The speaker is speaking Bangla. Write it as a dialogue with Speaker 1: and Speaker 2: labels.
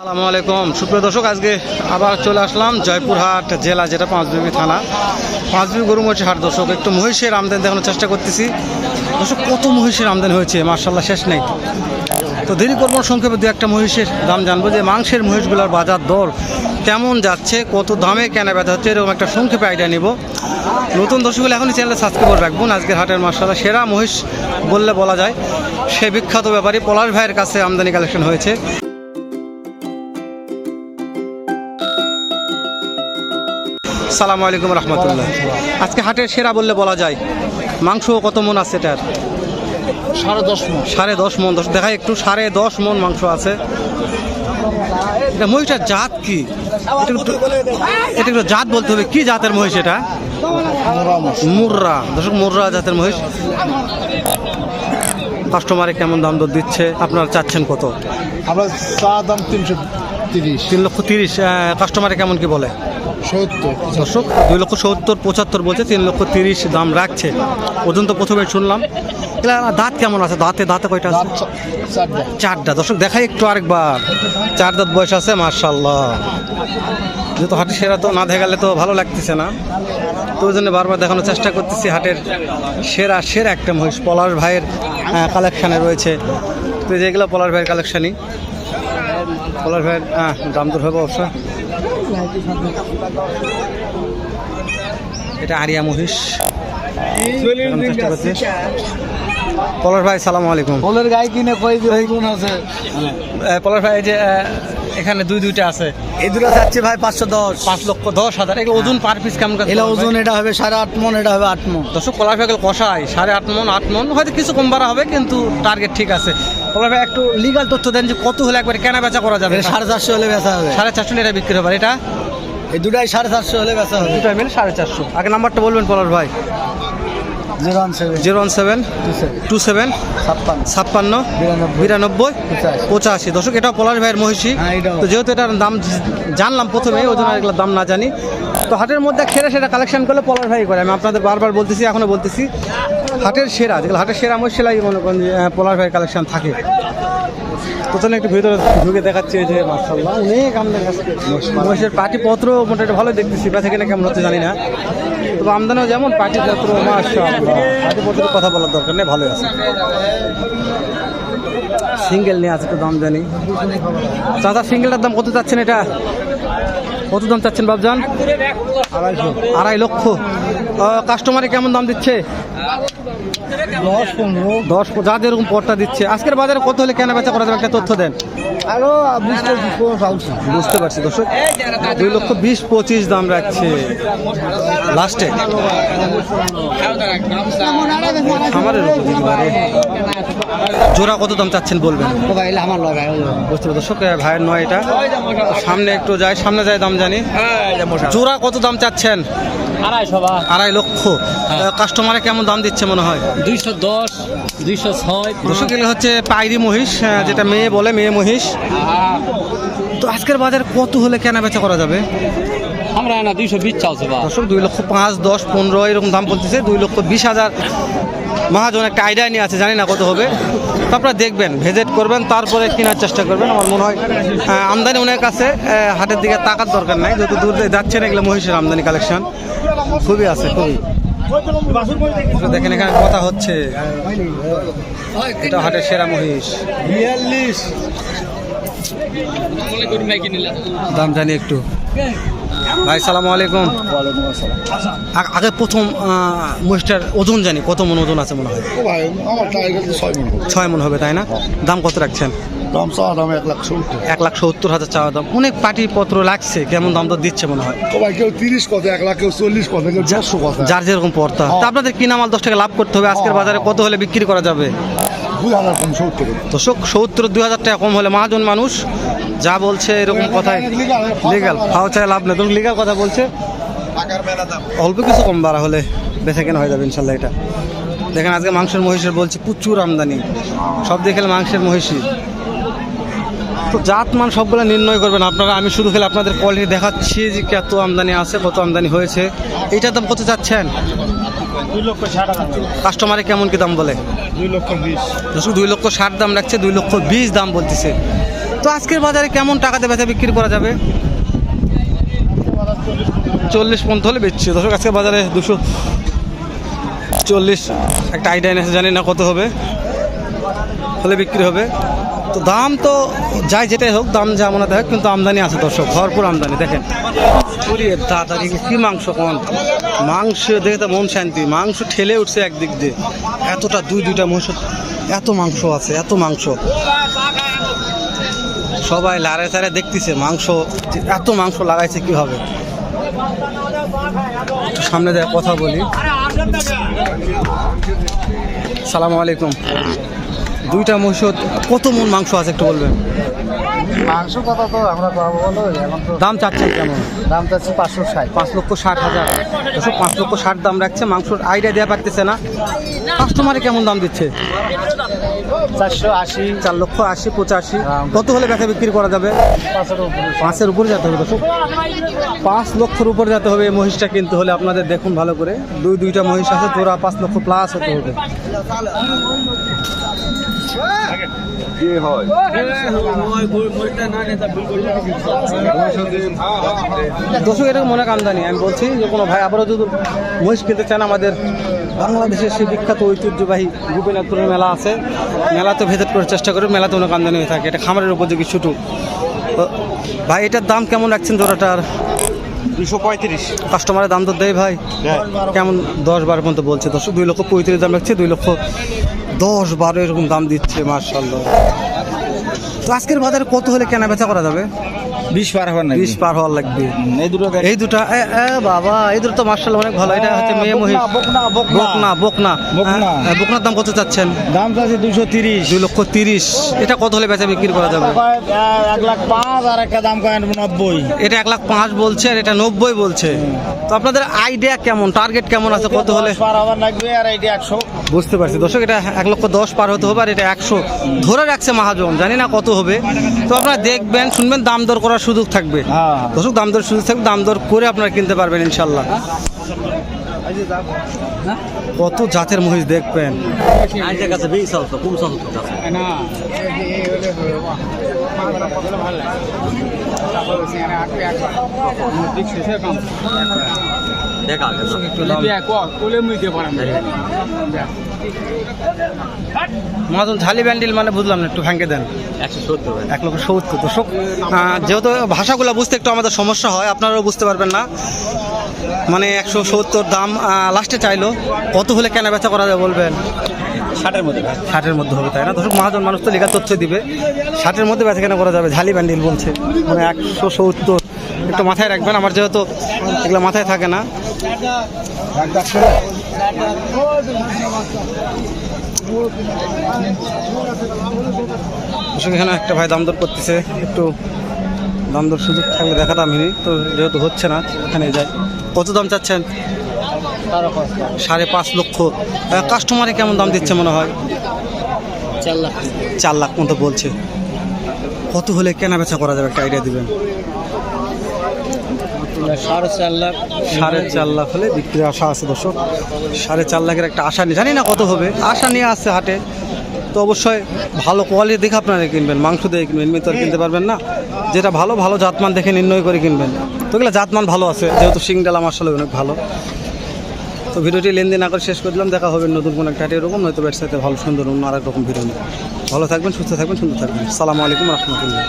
Speaker 1: আসসালামু আলাইকুম। সুপ্রিয় দর্শক, আজকে আবার চলে আসলাম জয়পুরহাট জেলা যেটা পাঁচবিবি থানা। পাঁচবিবি গরু মহিষের হাট। দর্শক, একটু মহিষের আমদানি দেখানোর চেষ্টা করতেছি। দর্শক, কত মহিষের আমদানি হয়েছে? মার্শাল্লাহ শেষ নেই। তো দেরি করব সংক্ষেপে দু একটা মহিষের দাম জানব যে মাংসের মহিষগুলোর বাজার দর কেমন যাচ্ছে, কত দামে কেনা বেচা হচ্ছে, এরকম একটা সংক্ষেপে আইডিয়া নিব। নতুন দর্শকগুলো এখনই চ্যানেলে সাবস্ক্রাইব করে রাখব আজকের হাটের মার্শাল্লাহ সেরা মহিষ বললে বলা যায়। সে বিখ্যাত ব্যাপারী পলাশ ভাইয়ের কাছে আমদানি কালেকশন হয়েছে। সালামু আলাইকুম রহমতুল্লাহ। আজকে হাটের সেরা বললে বলা যায় মাংস কত মন আছে এটার?
Speaker 2: সাড়ে দশ মন।
Speaker 1: সাড়ে দশ মন দশ দেখাই একটু সাড়ে দশ মন মাংস আছে। এটা মহিষটার জাত কি? এটা একটু জাত বলতে হবে কি জাতের মহিষ এটা? মুর্রা দর্শক মুর্রা জাতের মহিষ। কাস্টমারে কেমন দাম দর দিচ্ছে? আপনারা চাচ্ছেন কত?
Speaker 2: আমরা চা দাম তিনশো তিরিশ।
Speaker 1: তিন লক্ষ তিরিশ কাস্টমারে কেমন কি বলে? দর্শক দুই লক্ষ সত্তর পঁচাত্তর বলছে তিন লক্ষ তিরিশ দাম রাখছে। ওজন তো প্রথমে শুনলাম। দাঁত কেমন আছে? দাঁতে দাঁতে কয়টা আছে?
Speaker 2: চারটা।
Speaker 1: দর্শক দেখাই একটু আরেকবার। চার দাঁত বয়স আছে মার্শাল্লাহ যেহেতু হাটের সেরা তো না দেখালে তো ভালো লাগতেছে না। তো ওই জন্য বারবার দেখানোর চেষ্টা করতেছি হাটের সেরা সেরা একটা মহিষ। পলাশ ভাইয়ের কালেকশানে রয়েছে। তো যেগুলো পলাশ ভাইয়ের কালেকশানই পলাশ ভাইয়ের হ্যাঁ দাম দর হবে অবশ্য। এটা আরিয়া মহিষ। পলাশ ভাই সালাম আলাইকুম।
Speaker 2: ফলের গায়ে কিনে কই আছে?
Speaker 1: পলাশ ভাই যে এখানে দুই দুইটা আছে।
Speaker 2: এই দুটো যাচ্ছে ভাই পাঁচশো দশ।
Speaker 1: পাঁচ লক্ষ দশ হাজার। এগুলো ওজন পার পিস কেমন
Speaker 2: এলা ওজন এটা হবে সাড়ে আট মন এটা হবে আট মন।
Speaker 1: দশ পলাশ ভাই কষায়। সাড়ে আট মন আট মন। হয়তো কিছু কম বাড়া হবে কিন্তু টার্গেট ঠিক আছে। পলাশ ভাই একটু লিগাল তথ্য দেন যে কত হলে একবার কেনা বেচা করা যাবে।
Speaker 2: সাড়ে চারশো হলে বেচা হবে।
Speaker 1: সাড়ে চারশো এটা বিক্রি হবে। এটা?
Speaker 2: এই দুটাই সাড়ে চারশো হলে বেচা হবে।
Speaker 1: দুটাই মিলে সাড়ে চারশো। আগে নাম্বারটা বলবেন পলাশ ভাই।
Speaker 2: Zero one seven.
Speaker 1: Zero one seven. Two seven.
Speaker 2: ছাপ্পান্ন।
Speaker 1: ছাপ্পান্ন।
Speaker 2: বিরানব্বই।
Speaker 1: বিরানব্বই।
Speaker 2: পঁচাশি।
Speaker 1: দর্শক এটাও পলাশ ভাইয়ের মহিষী।
Speaker 2: হ্যাঁ,
Speaker 1: তো যেহেতু এটার দাম জানলাম প্রথমে ওই জন্য এগুলোর দাম না জানি। তো হাটের মধ্যে খেলে সেটা কালেকশন করলে পলাশ ভাই করে। আমি আপনাদের বারবার বলতেছি এখনও বলতেছি। হাটের সেরা যেগুলো হাটের সেরা আমার সেলাই মনে করেন যে আহ, পলাশ ভাইয়ের কালেকশন থাকে। তো তাহলে একটু ভিতরে ঢুকে দেখাচ্ছি যে মার্শাল্লাহ অনেক আমদানি মহিষের মোটামুটি ভালো দেখতেছি বেচা কিনা কেমন হচ্ছে জানি না। তবে আমদানিও যেমন পাটিপত্র মার্শাল্লাহ পাটিপত্রের কথা বলার দরকার নেই ভালোই আছে। সিঙ্গেল নিয়ে আছে তো দাম জানি। চাচা সিঙ্গেলটার দাম কত চাচ্ছেন এটা? কত দাম চাচ্ছেন বাবজান
Speaker 2: আড়াইশো
Speaker 1: আড়াই লক্ষ। কাস্টমারে কেমন দাম দিচ্ছে?
Speaker 2: দশ পনেরো।
Speaker 1: দশ যা যেরকম পটটা দিচ্ছে। আজকের বাজারে কত হলে কেনা বেচা করা যাবে? একটা তথ্য দেন।
Speaker 2: আরও
Speaker 1: বুঝতে পারছি দর্শক। দুই লক্ষ বিশ পঁচিশ দাম রাখছে। লাস্টে। জোড়া কত দাম চাচ্ছেন বলবেন? বুঝতে পারছি দর্শক ভাইয়ের নয় এটা। সামনে একটু যায় সামনে যায় দাম জানি। জোড়া কত দাম চাচ্ছেন?
Speaker 3: আড়াইশো বা।
Speaker 1: আড়াই লক্ষ। কাস্টমারে কেমন দাম দিচ্ছে মনে হয়?
Speaker 3: দুইশো দশ দুইশো ছয়
Speaker 1: দর্শক এগুলো হচ্ছে পাইরি মহিষ যেটা মেয়ে বলে মেয়ে মহিষ। তো আজকের বাজার কত হলে কেনা বেচা করা যাবে?
Speaker 3: আমরা না দুইশো বিশ চালছে বা।
Speaker 1: দুই লক্ষ পাঁচ দশ পনেরো এরকম দাম বলতেছে। দুই লক্ষ বিশ হাজার। মহাজন একটা আইডিয়া নিয়ে আছে জানি না কত হবে। তো আপনারা দেখবেন ভিজিট করবেন তারপরে কেনার চেষ্টা করবেন। আমার মনে হয় আমদানি অনেক আছে হাটের দিকে তাকার দরকার নাই। যত দূর দিয়ে যাচ্ছেন এগুলো মহিষের আমদানি কালেকশন খুবই আছে খুবই। দেখেন এখানে কথা হচ্ছে। এটা হাটের সেরা মহিষ।
Speaker 2: বিয়াল্লিশ।
Speaker 1: দাম জানি একটু। ভাই সালাম আলাইকুম। আগে প্রথম মহিষটার ওজন জানি কত মন ওজন আছে মনে হয়?
Speaker 2: তো ছয়
Speaker 1: মন। হবে তাই না? দাম কত রাখছেন?
Speaker 2: দাম চাওয়া দাম এক লাখ সত্তর।
Speaker 1: এক লাখ সত্তর হাজার চাওয়া দাম। অনেক পার্টি পত্র লাগছে কেমন দাম তো দিচ্ছে মনে হয়?
Speaker 2: কেউ তিরিশ কত এক লাখ কেউ চল্লিশ কত কেউ দেড়শো কত
Speaker 1: যার যেরকম পড়তা তা আপনাদের কিনা মাল দশ টাকা লাভ করতে হবে? আজকের বাজারে কত হলে বিক্রি করা যাবে?
Speaker 2: দুই হাজার কম সত্তর।
Speaker 1: দর্শক সত্তর দুই হাজার টাকা কম হলে মহাজন মানুষ যা বলছে এরকম কথাই লিগাল খাওয়া চাই লাভ নেই তুমি লিগাল কথা বলছে। অল্প কিছু কম বাড়া হলে বেচা কেনা হয়ে যাবে ইনশাল্লাহ এটা। দেখেন আজকে মাংসের মহিষের বলছি প্রচুর আমদানি। সব দেখে মাংসের মহিষই। তো জাত মান সবগুলো নির্ণয় করবেন আপনারা। আমি শুধু খেলে আপনাদের কোয়ালিটি দেখাচ্ছি যে কত আমদানি আছে কত আমদানি হয়েছে। এইটার দাম কত চাচ্ছেন? কাস্টমারে কেমন কি দাম বলে?
Speaker 2: দুই লক্ষ বিশ।
Speaker 1: দুই লক্ষ ষাট দাম রাখছে দুই লক্ষ বিশ দাম বলতেছে। তো আজকের বাজারে কেমন টাকাতে বেচা বিক্রি করা যাবে? চল্লিশ পর্যন্ত হলে বেচছে। দর্শক আজকে বাজারে দুশো চল্লিশ একটা আইডিয়া এনেছে, জানি না কত হবে, হলে বিক্রি হবে। তো দাম তো যাই যেটাই হোক, দাম যেমন দেখ কিন্তু আমদানি আছে দর্শক, ভরপুর আমদানি। দেখেন, পুরিয়ে তাড়াতাড়ি কি মাংস কোন। মাংস, দেখে তো মন শান্তি, মাংস ঠেলে উঠছে একদিক দিয়ে। এতটা দুই দুইটা মাংস এত মাংস আছে, এত মাংস। সবাই লারে চারে দেখতেছে মাংস এত মাংস লাগাইছে কি হবে সামনে যায় কথা বলি। সালাম আলাইকুম। দুইটা মহিষ কত মন মাংস আছে একটু বলবেন?
Speaker 2: মাংস কথা তো আমরা পাবো বলো এখন তো
Speaker 1: দাম চাচ্ছেন কেমন?
Speaker 2: দাম চাচ্ছি পাঁচশো ষাট।
Speaker 1: পাঁচ লক্ষ ষাট হাজার। দুশো পাঁচ লক্ষ ষাট দাম রাখছে মাংসর আইডিয়া দেওয়া পারতেছে না। কাস্টমারে কেমন দাম দিচ্ছে?
Speaker 2: চারশো আশি।
Speaker 1: চার লক্ষ আশি পঁচাশি। কত হলে বেচা বিক্রি করা যাবে?
Speaker 2: পাঁচের উপরে।
Speaker 1: যেতে হবে দর্শক। পাঁচ লক্ষর উপরে যেতে হবে এই মহিষটা কিনতে হলে আপনাদের দেখুন ভালো করে। দুই দুইটা মহিষ আছে তোরা পাঁচ লক্ষ প্লাস হতে হবে। দর্শক এরকম অনেক আমদানি। আমি বলছি যে কোনো ভাই আবারও যদি মহিষ কিনতে চান আমাদের বাংলাদেশের সেই বিখ্যাত ঐতিহ্যবাহী গোপীনাথপুরের মেলা আছে। মেলাতে ভিজিট করার চেষ্টা করি মেলাতে অনেক আমদানি হয়ে থাকে। এটা খামারের উপযোগী ছুটু তো ভাই এটার দাম কেমন রাখছেন জোড়াটার?
Speaker 2: দুশো পঁয়ত্রিশ।
Speaker 1: কাস্টমারের দাম তো দেয় ভাই। কেমন? দশ বারো পর্যন্ত বলছে। দশ দুই লক্ষ পঁয়ত্রিশ দাম রাখছে দুই লক্ষ দশ বারো এরকম দাম দিচ্ছে মার্শাল্লাহ তো আজকের বাজারে কত হলে কেনা বেচা করা যাবে?
Speaker 2: বিশ পার হওয়ার
Speaker 1: বিশ পার হওয়ার লাগবে।
Speaker 2: এই দুটো
Speaker 1: এই দুটা বাবা এই দুটো তো মার্শাল্লাহ অনেক ভালো। এটা হচ্ছে মেয়ে মহিষ
Speaker 2: বকনা
Speaker 1: বকনা বকনা। হ্যাঁ, বকনার দাম কত চাচ্ছেন?
Speaker 2: দাম চাচ্ছি দুশো তিরিশ।
Speaker 1: দুই লক্ষ তিরিশ। এটা কত হলে বেচা বিক্রি করা যাবে?
Speaker 2: এক লাখ পাঁচ আর একটা দাম কয় নব্বই।
Speaker 1: এটা এক লাখ পাঁচ বলছে আর এটা নব্বই বলছে। তো আপনাদের আইডিয়া কেমন? টার্গেট কেমন আছে? কত হলে
Speaker 2: পার হওয়ার লাগবে আর এইটা একশো।
Speaker 1: বুঝতে পারছি। দর্শক এটা এক লক্ষ দশ পার হতে হবে আর এটা একশো ধরে রাখছে মহাজন। জানি না কত হবে। তো আপনারা দেখবেন শুনবেন দাম দর করার সুযোগ থাকবে।
Speaker 2: হ্যাঁ।
Speaker 1: দর্শক দাম দর সুযোগ থাকবে দাম দর করে আপনারা কিনতে পারবেন ইনশাল্লাহ। কত জাতের মহিষ দেখবেন। মহাজন ঝালি ব্যান্ডিল মানে বুঝলাম না একটু ভাঙ্গে দেন।
Speaker 3: একশো সত্তর
Speaker 1: এক লক্ষ সত্তর দর্শক যেহেতু ভাষাগুলো বুঝতে একটু আমাদের সমস্যা হয় আপনারাও বুঝতে পারবেন না। মানে একশো সত্তর দাম লাস্টে চাইলো কত হলে কেনা বেচা করা যাবে বলবেন?
Speaker 3: ষাটের মধ্যে
Speaker 1: ষাটের মধ্যে হবে তাই না? দর্শক মহাজন মানুষ তো লেখা তথ্য দিবে। ষাটের মধ্যে বেচা কেনা করা যাবে ঝালি ব্যান্ডিল বলছে। মানে একশো সত্তর একটু মাথায় রাখবেন আমার যেহেতু এগুলো মাথায় থাকে না। এখানে একটা ভাই দাম দর করতেছে। একটু দাম দর সুযোগ থাকলে দেখাতাম হিনি তো যেহেতু হচ্ছে না এখানে যাই। কত দাম চাচ্ছেন? সাড়ে পাঁচ লক্ষ। কাস্টমারে কেমন দাম দিচ্ছে মনে হয়?
Speaker 3: চার লাখ।
Speaker 1: চার লাখ মতো বলছে। কত হলে কেনা বেচা করা যাবে? একটা আইডিয়া দিবেন।
Speaker 3: সাড়ে চার লাখ।
Speaker 1: সাড়ে চার লাখ হলে বিক্রির আশা আছে দর্শক। সাড়ে চার লাখের একটা আশা নেই জানি না কত হবে। আশা নিয়ে আসছে হাটে। তো অবশ্যই ভালো কোয়ালিটি দেখে আপনারা কিনবেন, মাংস দেখে কিনবেন এমনি তো আর কিনতে পারবেন না। যেটা ভালো ভালো জাতমান দেখে নির্ণয় করে কিনবেন। তো এগুলো জাতমান ভালো আছে, যেহেতু সিংডালা মার্শাল অনেক ভালো। তো ভিডিওটি লেনদেন না করে শেষ করে দিলাম, দেখা হবে নতুন কোনো একটা এরকম, নয়তো ব্যবসাতে ভালো সুন্দর অন্য আরেক রকম ভিডিও নিয়ে। ভালো থাকবেন, সুস্থ থাকবেন, সুন্দর থাকবেন। সালামু আলাইকুম রহমতুল্লাহ।